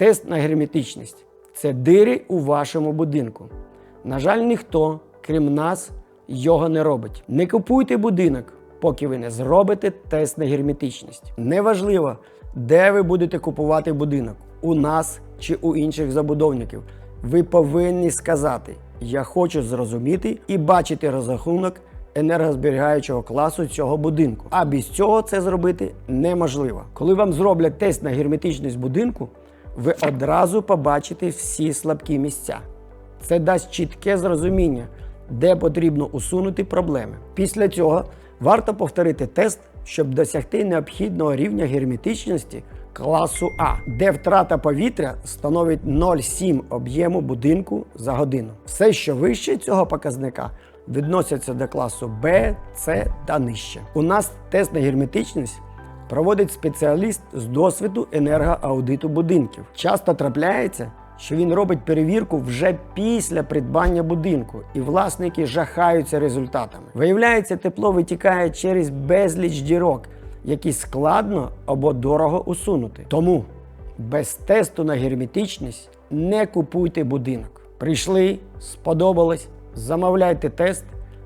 Тест на герметичність це дири у вашому будинку. На жаль, ніхто, крім нас, його не робить. Не купуйте будинок, поки ви не зробите тест на герметичність. Неважливо, де ви будете купувати будинок у нас чи у інших забудовників. Ви повинні сказати: Я хочу зрозуміти і бачити розрахунок енергозберігаючого класу цього будинку. А без цього це зробити неможливо. Коли вам зроблять тест на герметичність будинку, ви одразу побачите всі слабкі місця. Це дасть чітке зрозуміння, де потрібно усунути проблеми. Після цього варто повторити тест, щоб досягти необхідного рівня герметичності класу А, де втрата повітря становить 0,7 об'єму будинку за годину. Все, що вище цього показника, відносяться до класу Б, С та нижче. У нас тест на герметичність проводить спеціаліст з досвіду енергоаудиту будинків. Часто трапляється, що він робить перевірку вже після придбання будинку, і власники жахаються результатами. Виявляється, тепло витікає через безліч дірок, які складно або дорого усунути. Тому без тесту на герметичність не купуйте будинок. Прийшли, сподобалось, замовляйте тест.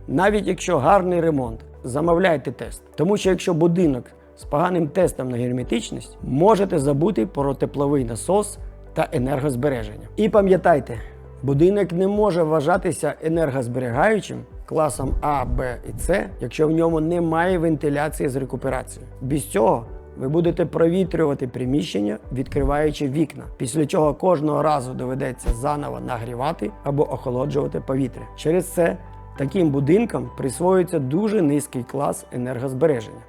Навіть якщо гарний ремонт, замовляйте тест. Тому що якщо будинок з поганим тестом на герметичність, можете забути про тепловий насос та енергозбереження. І пам'ятайте, будинок не може вважатися енергозберігаючим класом А, Б і С, якщо в ньому немає вентиляції з рекуперацією. Без цього ви будете провітрювати приміщення, відкриваючи вікна, після чого кожного разу доведеться заново нагрівати або охолоджувати повітря. Через це таким будинкам присвоюється дуже низький клас енергозбереження.